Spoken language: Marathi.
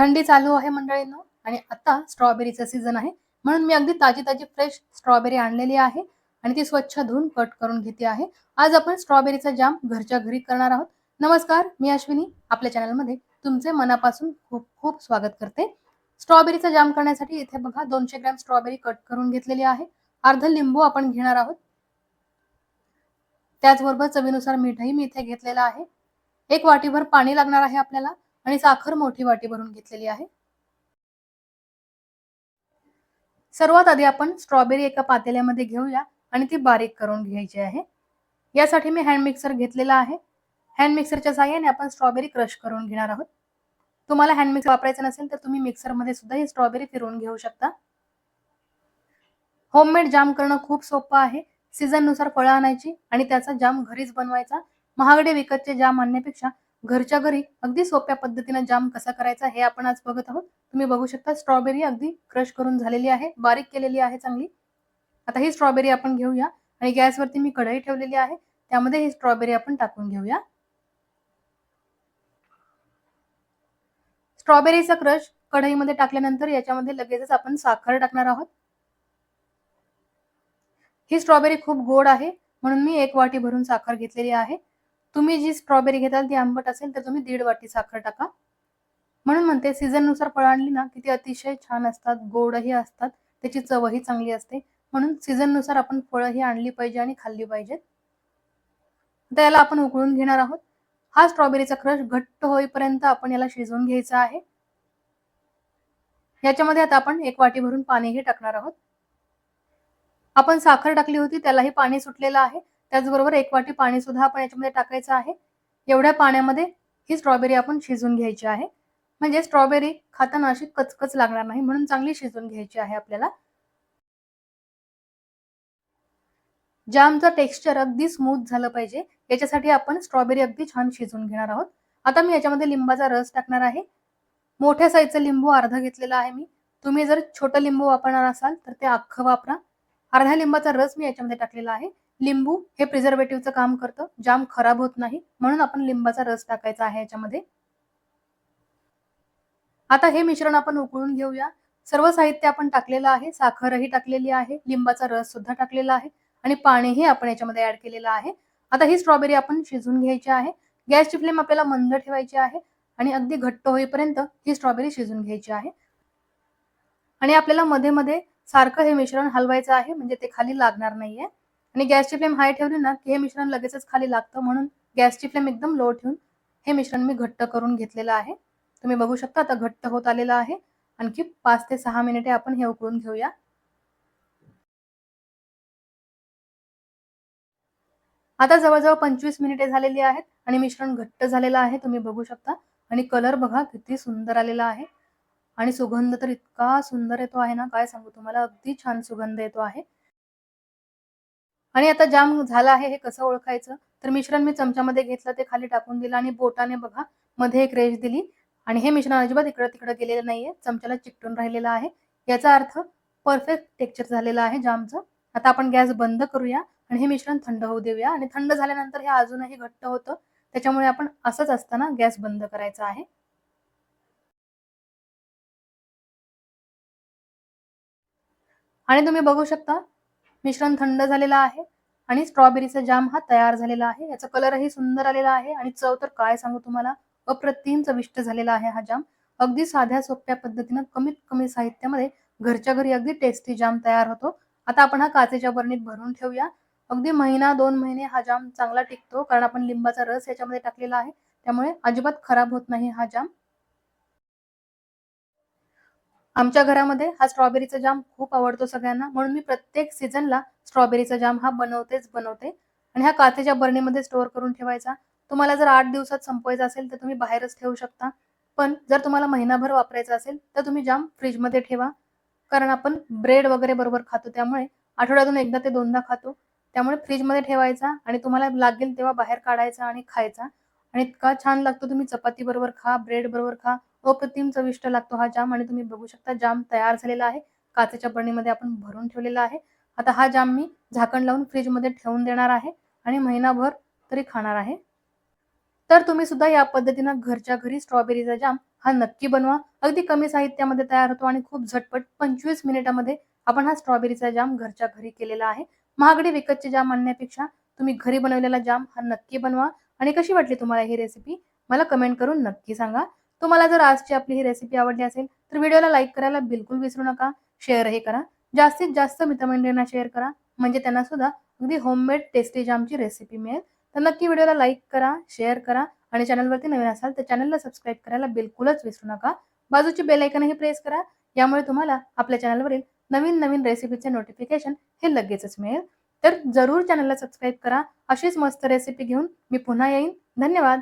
थंडी चालू आहे मंडळींनो आणि आता स्ट्रॉबेरीचा सीझन आहे. म्हणून मी अगदी ताजी ताजी फ्रेश स्ट्रॉबेरी आणलेली आहे आणि ती स्वच्छ धुवून कट करून घेते आहे. आज आपण स्ट्रॉबेरीचा जाम घरच्या घरी करणार आहोत. नमस्कार मी अश्विनी. आपल्या चॅनलमध्ये तुमचे मनापासून खूप खूप स्वागत करते. स्ट्रॉबेरीचा जाम करण्यासाठी इथे बघा दोनशे ग्रॅम स्ट्रॉबेरी कट करून घेतलेली आहे. अर्ध लिंबू आपण घेणार आहोत. त्याचबरोबर चवीनुसार मीठही मी इथे घेतलेला आहे. एक वाटीभर पाणी लागणार आहे आपल्याला. आणि साखर मोठी वाटी भरून घेतलेली आहे. सर्वात आधी आपण स्ट्रॉबेरी एका पातेल्यामध्ये घेऊया आणि ती बारीक करून घ्यायची आहे. यासाठी मी हँड मिक्सर घेतलेला आहे. हँड मिक्सरच्या साह्याने आपण स्ट्रॉबेरी क्रश करून घेणार आहोत. तुम्हाला हँड मिक्सर वापरायचं नसेल तर तुम्ही मिक्सरमध्ये सुद्धा ही स्ट्रॉबेरी फिरवून घेऊ शकता. होममेड जाम करणं खूप सोपं आहे. सीझननुसार फळं आणायची आणि त्याचा जाम घरीच बनवायचा. महागडे विकतचे जाम आणण्यापेक्षा घरच्या घरी अगदी सोप्या पद्धतीने जाम कसा करायचा हे आपण आज बघत आहोत. तुम्ही बघू शकता स्ट्रॉबेरी अगदी क्रश करून झालेली आहे बारीक केलेली आहे चांगली. आता ही स्ट्रॉबेरी आपण घेऊया आणि गॅसवरती मी कढई ठेवलेली आहे त्यामध्ये ही स्ट्रॉबेरी आपण टाकून घेऊया. स्ट्रॉबेरीचा क्रश कढईमध्ये टाकल्यानंतर याच्यामध्ये लगेचच आपण साखर टाकणार आहोत. ही स्ट्रॉबेरी खूप गोड आहे म्हणून मी एक वाटी भरून साखर घेतलेली आहे. तुम्ही जी स्ट्रॉबेरी घेताल ती आंबट असेल तर तुम्ही दीड वाटी साखर टाका. म्हणून म्हणते सीझननुसार फळं आणली ना की ती अतिशय छान असतात गोडही असतात त्याची चवही चांगली असते. म्हणून सीझननुसार आपण फळं ही आणली पाहिजे आणि खाल्ली पाहिजेत. आता याला आपण उकळून घेणार आहोत. हा स्ट्रॉबेरीचा क्रश घट्ट होईपर्यंत आपण याला शिजवून घ्यायचा आहे. याच्यामध्ये आता आपण एक वाटी भरून पाणीही टाकणार आहोत. आपण साखर टाकली होती त्यालाही पाणी सुटलेलं आहे. त्याचबरोबर एक वाटी पाणी सुद्धा आपण याच्यामध्ये टाकायचं आहे. एवढ्या पाण्यामध्ये ही स्ट्रॉबेरी आपण शिजून घ्यायची आहे. म्हणजे स्ट्रॉबेरी खाताना अशी कचकच लागणार नाही म्हणून चांगली शिजून घ्यायची आहे आपल्याला. जामचं टेक्स्चर अगदी स्मूथ झालं पाहिजे याच्यासाठी आपण स्ट्रॉबेरी अगदी छान शिजून घेणार आहोत. आता मी याच्यामध्ये लिंबाचा रस टाकणार आहे. मोठ्या साईजचं लिंबू अर्धा घेतलेला आहे मी. तुम्ही जर छोटं लिंबू वापरणार असाल तर ते अख्खं वापरा. अर्ध्या लिंबाचा रस मी याच्यामध्ये टाकलेला आहे. लिंबू हे प्रिझर्वेटिव्हचं काम करतं. जाम खराब होत नाही. म्हणून आपण लिंबाचा रस टाकायचा आहे याच्यामध्ये. आता हे मिश्रण आपण उकळून घेऊया. सर्व साहित्य आपण टाकलेलं आहे. साखरही टाकलेली आहे. लिंबाचा रस सुद्धा टाकलेला आहे. आणि पाणीही आपण याच्यामध्ये ऍड केलेलं आहे. आता ही स्ट्रॉबेरी आपण शिजून घ्यायची आहे. गॅसची फ्लेम आपल्याला मंद ठेवायची आहे. आणि अगदी घट्ट होईपर्यंत ही स्ट्रॉबेरी शिजून घ्यायची आहे. आणि आपल्याला मध्ये मध्ये सारखं हे मिश्रण हलवायचं आहे. म्हणजे ते खाली लागणार नाहीये. आणि गॅसची फ्लेम हाय ठेवली ना की हे मिश्रण लगेचच खाली लागतं म्हणून गॅसची फ्लेम एकदम लो ठेवून हे मिश्रण मी घट्ट करून घेतलेलं आहे. तुम्ही बघू शकता आता घट्ट होत आलेलं आहे. आणखी पाच ते सहा मिनिटे आपण हे उकळून घेऊया. आता जवळजवळ पंचवीस मिनिटे झालेली आहेत आणि मिश्रण घट्ट झालेलं आहे तुम्ही बघू शकता. आणि कलर बघा किती सुंदर आलेला आहे. आणि सुगंध तर इतका सुंदर येतो आहे ना काय सांगू तुम्हाला अगदी छान सुगंध येतो आहे. आणि आता जाम झाला आहे हे कसं ओळखायचं? तर मिश्रण मी चमच्यामध्ये घेतलं ते खाली टाकून दिलं आणि बोटाने बघा मध्ये एक रेश दिली. आणि हे मिश्रण अजिबात इकडं तिकडं गेलेलं नाहीये चमच्याला चिकटून राहिलेलं आहे. याचा अर्थ परफेक्ट टेक्चर झालेलं आहे जामचं. आता आपण गॅस बंद करूया आणि हे मिश्रण थंड होऊ देऊया. आणि थंड झाल्यानंतर हे अजूनही घट्ट होतं. त्याच्यामुळे आपण असंच असताना गॅस बंद करायचा आहे. आणि तुम्ही बघू शकता मिश्रण थंड झालेलं आहे आणि स्ट्रॉबेरीचा जाम हा तयार झालेला आहे. याचा कलरही सुंदर आलेला आहे आणि चव तर काय सांगू तुम्हाला? अप्रतिम चविष्ट झालेला आहे हा जाम अगदी साध्या सोप्या पद्धतीनं कमीत कमी साहित्यामध्ये घरच्या घरी अगदी टेस्टी जाम तयार होतो. आता आपण हा काचेच्या बरणीत भरून ठेवूया. अगदी महिना दोन महिने हा जाम चांगला टिकतो कारण आपण लिंबाचा रस याच्यामध्ये टाकलेला आहे. त्यामुळे अजिबात खराब होत नाही हा जाम आमच्या घरामध्ये हा स्ट्रॉबेरीचा जाम खूप आवडतो सगळ्यांना. म्हणून मी प्रत्येक सीझनला स्ट्रॉबेरीचा जाम हा बनवतेच बनवते. आणि हा काचेच्या बरणीमध्ये स्टोअर करून ठेवायचा. तुम्हाला जर आठ दिवसात संपवायचा असेल तर तुम्ही बाहेरच ठेवू शकता. पण जर तुम्हाला महिनाभर वापरायचा असेल तर तुम्ही जाम फ्रीजमध्ये ठेवा. कारण आपण ब्रेड वगैरे बरोबर खातो. त्यामुळे आठवड्यातून एकदा ते दोनदा खातो. त्यामुळे फ्रीजमध्ये ठेवायचा आणि तुम्हाला लागेल तेव्हा बाहेर काढायचा आणि खायचा. आणि इतका छान लागतो तुम्ही चपाती बरोबर खा ब्रेड बरोबर खा. अप्रतिम चविष्ट लागतो हा जाम आणि तुम्ही बघू शकता जाम तयार झालेला आहे. काचेच्या बरणीमध्ये आपण भरून ठेवलेला आहे. आता हा जाम मी झाकण लावून फ्रीजमध्ये ठेवून देणार आहे आणि महिनाभर तरी खाणार आहे. तर तुम्ही सुद्धा या पद्धतीनं घरच्या घरी स्ट्रॉबेरीचा जाम हा नक्की बनवा. अगदी कमी साहित्यामध्ये तयार होतो आणि खूप झटपट पंचवीस मिनिटामध्ये आपण हा स्ट्रॉबेरीचा जाम घरच्या घरी केलेला आहे. महागडी विकतचे जाम आणण्यापेक्षा तुम्ही घरी बनवलेला जाम हा नक्की बनवा. आणि कशी वाटली तुम्हाला ही रेसिपी मला कमेंट करून नक्की सांगा. तुम्हाला जर आजची आपली ही रेसिपी आवडली असेल तर व्हिडिओला लाईक करायला बिलकुल विसरू नका. शेअरही करा. जास्तीत जास्त मित्रमंडळींना शेअर करा. म्हणजे त्यांना सुद्धा अगदी होममेड टेस्टी जामची रेसिपी मिळेल. तर नक्की व्हिडिओला लाईक करा शेअर करा. आणि चॅनलवरती नवीन असाल तर चॅनलला सबस्क्राईब करायला बिलकुलच विसरू नका. बाजूची बेल आयकनही प्रेस करा. यामुळे तुम्हाला आपल्या चॅनलवरील नवीन नवीन रेसिपीचे नोटिफिकेशन हे लगेचच मिळेल. तर जरूर चॅनलला सबस्क्राईब करा. अशीच मस्त रेसिपी घेऊन मी पुन्हा येईन. धन्यवाद.